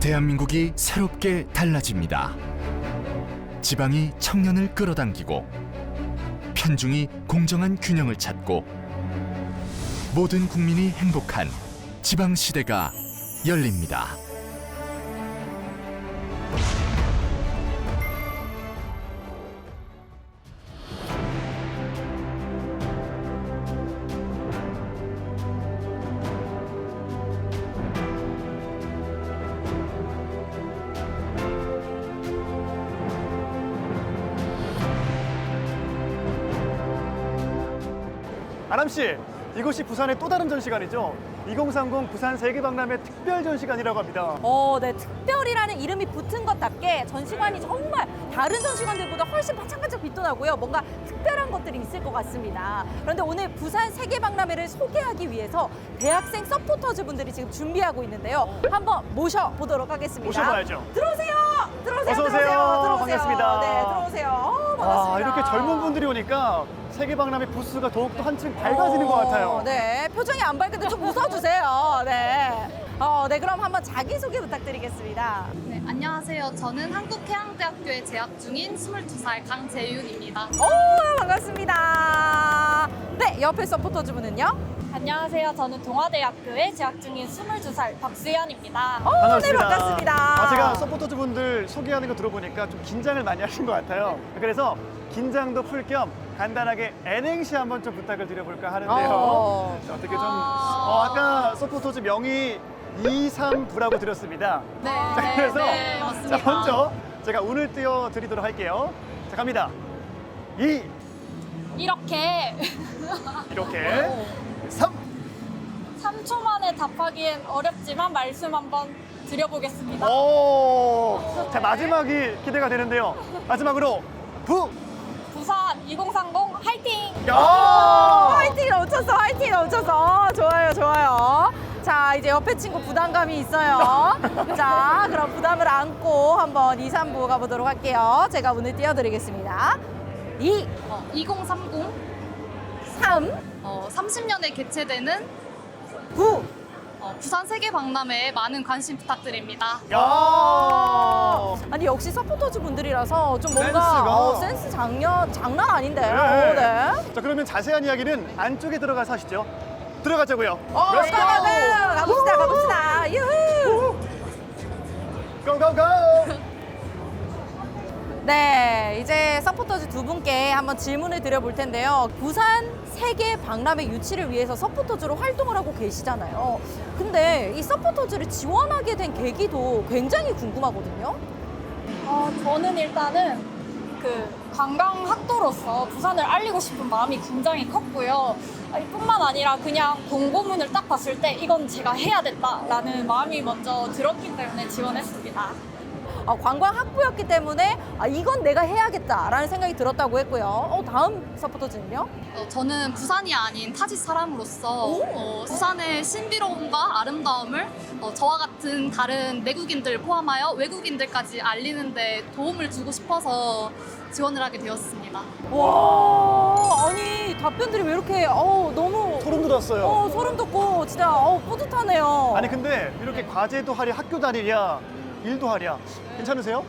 대한민국이 새롭게 달라집니다. 지방이 청년을 끌어당기고 편중이 공정한 균형을 찾고 모든 국민이 행복한 지방 시대가 열립니다. 아람 씨, 이곳이 부산의 또 다른 전시관이죠. 2030 부산 세계박람회 특별 전시관이라고 합니다. 어, 네, 특별이라는 이름이 붙은 것답게 전시관이 정말 다른 전시관들보다 훨씬 반짝반짝 빛도 나고요. 뭔가 특별한 것들이 있을 것 같습니다. 그런데 오늘 부산 세계박람회를 소개하기 위해서 대학생 서포터즈 분들이 지금 준비하고 있는데요. 한번 모셔보도록 하겠습니다. 모셔봐야죠. 들어오세요. 들어오세요. 어서 오세요. 들어오세요. 들어오세요. 반갑습니다. 네, 반갑습니다. 와, 이렇게 젊은 분들이 오니까 세계박람회 부스가 더욱더 한층 밝아지는 것 같아요. 어, 네, 표정이 안 밝은데 좀 웃어주세요. 네. 어, 네, 그럼 한번 자기소개 부탁드리겠습니다. 네, 안녕하세요. 저는 한국해양대학교에 재학 중인 22살 강재윤입니다. 오, 반갑습니다. 네, 옆에 서포터즈 분은요? 안녕하세요. 저는 동아대학교에 재학 중인 22살 박수연입니다. 오, 네, 반갑습니다. 아, 제가 서포터즈 분들 소개하는 거 들어보니까 좀 긴장을 많이 하신 것 같아요. 그래서 긴장도 풀 겸 간단하게 N행시 한번 좀 부탁을 드려볼까 하는데요. 어. 자, 어떻게 좀, 어, 아까 서포터즈 명의 2, 3부라고 드렸습니다. 네, 자, 그래서 네, 맞습니다. 자, 먼저 제가 운을 띄워 드리도록 할게요. 자, 갑니다. 2, 이렇게 이렇게. 3, 3초 만에 답하기엔 어렵지만 말씀 한번 드려보겠습니다. 오. 자, 마지막이 기대가 되는데요. 마지막으로 부. 부산 2030 화이팅! 야! 화이팅 넘쳤어, 화이팅 넘쳤어. 어, 좋아요, 좋아요. 자, 이제 옆에 친구 부담감이 있어요. 자, 그럼 부담을 안고 한번 2, 3부 가보도록 할게요. 제가 오늘 띄워드리겠습니다. 2, 어, 2030 3, 어, 30년에 개최되는 9. 어, 부산 세계박람회에 많은 관심 부탁드립니다. 야! 아니 역시 서포터즈 분들이라서 좀 뭔가 센스가. 어, 센스 장난 장난 아닌데. 네. 어, 네. 자, 그러면 자세한 이야기는 안쪽에 들어가서 하시죠. 들어가자고요. 어, Let's go! 가봅시다, 가봅시다. 유후. Go, go, go! 네, 이제 서포터즈 두 분께 한번 질문을 드려볼 텐데요. 부산 세계 박람회 유치를 위해서 서포터즈로 활동을 하고 계시잖아요. 근데 이 서포터즈를 지원하게 된 계기도 굉장히 궁금하거든요. 어, 저는 일단은 그 관광 학도로서 부산을 알리고 싶은 마음이 굉장히 컸고요. 아니, 뿐만 아니라 그냥 공고문을 딱 봤을 때 이건 제가 해야 됐다라는 마음이 먼저 들었기 때문에 지원했습니다. 아, 관광 학부였기 때문에 아, 이건 내가 해야겠다라는 생각이 들었다고 했고요. 어, 다음 서포터즈는요? 어, 저는 부산이 아닌 타지 사람으로서 어, 부산의 신비로움과 아름다움을 어, 저와 같은 다른 내국인들 포함하여 외국인들까지 알리는데 도움을 주고 싶어서 지원을 하게 되었습니다. 와, 아니 답변들이 왜 이렇게 어, 너무 소름 돋았어요. 어, 소름 돋고 진짜 어, 뿌듯하네요. 아니 근데 이렇게 과제도 하랴 학교 다니랴 일도 하랴 괜찮으세요?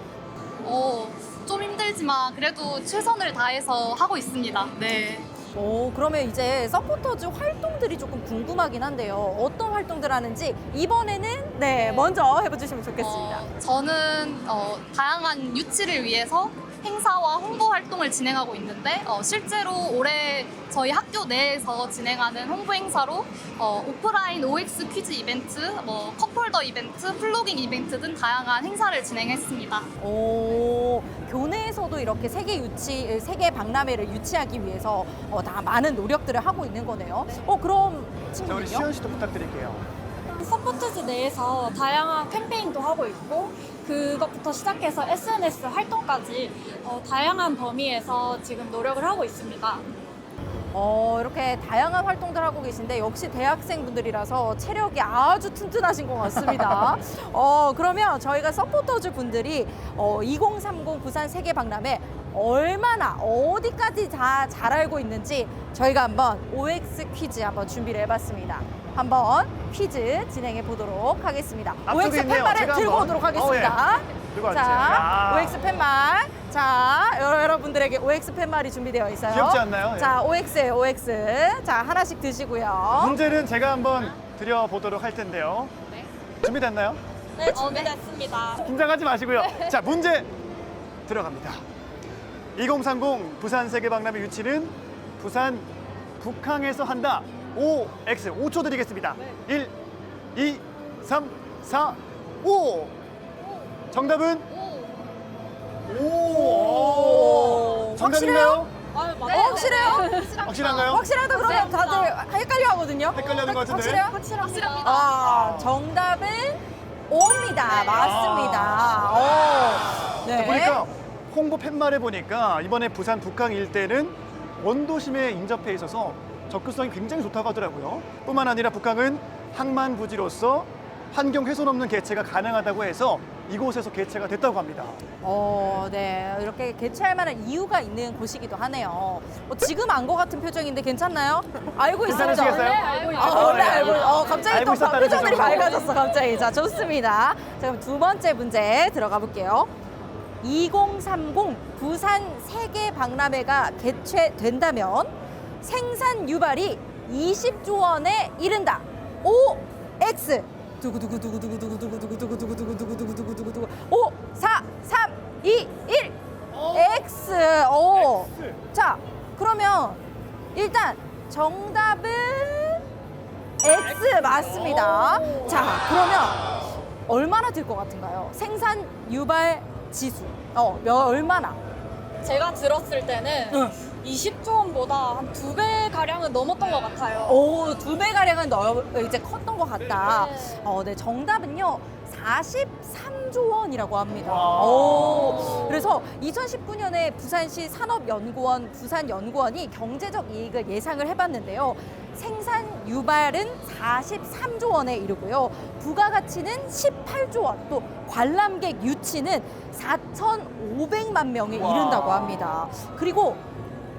어, 좀 힘들지만 그래도 최선을 다해서 하고 있습니다. 네. 오, 그러면 이제 서포터즈 활동들이 조금 궁금하긴 한데요. 어떤 활동들 하는지 이번에는 네, 먼저 해보주시면 좋겠습니다. 어, 저는 어, 다양한 유치를 위해서 행사와 홍보 활동을 진행하고 있는데 어, 실제로 올해 저희 학교 내에서 진행하는 홍보 행사로 어, 오프라인 OX 퀴즈 이벤트, 뭐 컵홀더 이벤트, 플로깅 이벤트 등 다양한 행사를 진행했습니다. 오, 교내에서도 이렇게 세계 유치, 세계 박람회를 유치하기 위해서 어, 다 많은 노력들을 하고 있는 거네요. 어, 그럼 자 우리 친구들요? 시현 씨도 부탁드릴게요. 서포트즈 내에서 다양한 캠페인도 하고 있고 그것부터 시작해서 SNS 활동까지 어, 다양한 범위에서 지금 노력을 하고 있습니다. 어, 이렇게 다양한 활동들 하고 계신데 역시 대학생분들이라서 체력이 아주 튼튼하신 것 같습니다. 어, 그러면 저희가 서포터즈 분들이 어, 2030 부산 세계 박람회 얼마나 어디까지 다 잘 알고 있는지 저희가 한번 OX 퀴즈 한번 준비를 해봤습니다. 한번 퀴즈 진행해 보도록 하겠습니다. 앞쪽에 OX 있네요. 팻말을 제가 들고 한번. 오도록 하겠습니다. 어, 예. 들고 자, 와주세요. 야. OX 팻말. 자, 여러- 여러분들에게 OX 팻말이 준비되어 있어요. 귀엽지 않나요? 예. 자, OX, OX. 자, 하나씩 드시고요. 문제는 제가 한번 드려보도록 할 텐데요. 준비됐나요? 네, 준비됐습니다. 긴장하지 마시고요. 자, 문제 들어갑니다. 2030 부산 세계박람회 유치는 부산 북항에서 한다. OX 5초 드리겠습니다. 1, 2, 3, 4, 5. 정답은 오. 정답인가요? 아, 어, 확실해요? 확실한가요? 확실하다 그러면 다들 헷갈려 하거든요. 헷갈려하는 것 같은데. 확실해요? 확실합니다. 아, 정답은 O입니다. 맞습니다. 오. 네. 보니까 홍보 팻말에 보니까 이번에 부산 북항 일대는 원도심에 인접해 있어서 접근성이 굉장히 좋다고 하더라고요. 뿐만 아니라 북항은 항만 부지로서 환경 훼손 없는 개체가 가능하다고 해서 이곳에서 개체가 됐다고 합니다. 어, 네. 이렇게 개최할 만한 이유가 있는 곳이기도 하네요. 어, 지금 안 것 같은 표정인데 괜찮나요? 알고 있었죠? 괜찮으시겠어요? 알고 아, 원래 네. 알고, 어, 갑자기 알고 또 있었다는 표정들이 표정으로. 밝아졌어, 갑자기. 자, 좋습니다. 자, 그럼 두 번째 문제 들어가 볼게요. 2030 부산 세계 박람회가 개최된다면 생산 유발이 20조 원에 이른다. O X 두구두구두구두구두구두구두구두구두구두구두구두구두구 5 4 3 2 1 X 오. X. 자, 그러면 일단 정답은 X 맞습니다. 자, 그러면 얼마나 들 것 같은가요? 생산 유발 지수. 어, 몇 얼마나? 제가 들었을 때는 응. 20조 원보다 한 두 배 가량은 넘었던 것 같아요. 오, 두 배 가량은 넣어 이제 컸던 것 같다. 네. 어, 네, 정답은요. 43조 원이라고 합니다. 와. 오. 그래서 2019년에 부산시 산업연구원 부산연구원이 경제적 이익을 예상을 해봤는데요. 생산 유발은 43조 원에 이르고요. 부가가치는 18조 원, 또 관람객 유치는 4,500만 명에 와. 이른다고 합니다. 그리고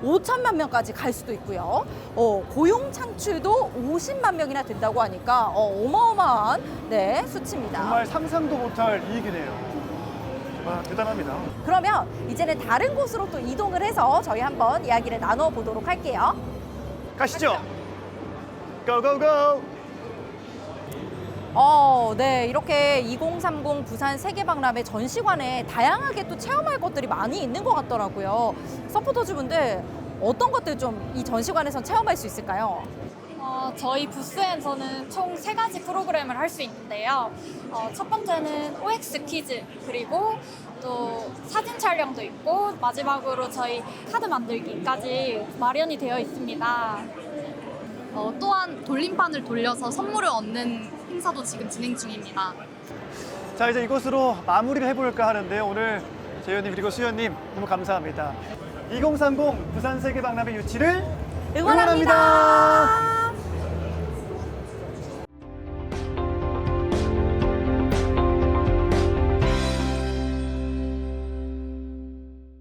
5천만 명까지 갈 수도 있고요. 어, 고용 창출도 50만 명이나 된다고 하니까 어, 어마어마한 네, 수치입니다. 정말 상상도 못할 이익이네요. 와, 대단합니다. 그러면 이제는 다른 곳으로 또 이동을 해서 저희 한번 이야기를 나눠 보도록 할게요. 가시죠. 고고고. 어, 네. 이렇게 2030 부산 세계박람회 전시관에 다양하게 또 체험할 것들이 많이 있는 것 같더라고요. 서포터즈 분들 어떤 것들 좀 이 전시관에서 체험할 수 있을까요? 어, 저희 부스에서는 총 세 가지 프로그램을 할 수 있는데요. 어, 첫 번째는 OX 퀴즈, 그리고 또 사진 촬영도 있고, 마지막으로 저희 카드 만들기까지 마련이 되어 있습니다. 어, 또한 돌림판을 돌려서 선물을 얻는 행사도 지금 진행 중입니다. 자 이제 이것으로 마무리를 해볼까 하는데요. 오늘 재현님 그리고 수현님 너무 감사합니다. 2030 부산 세계박람회 유치를 응원합니다.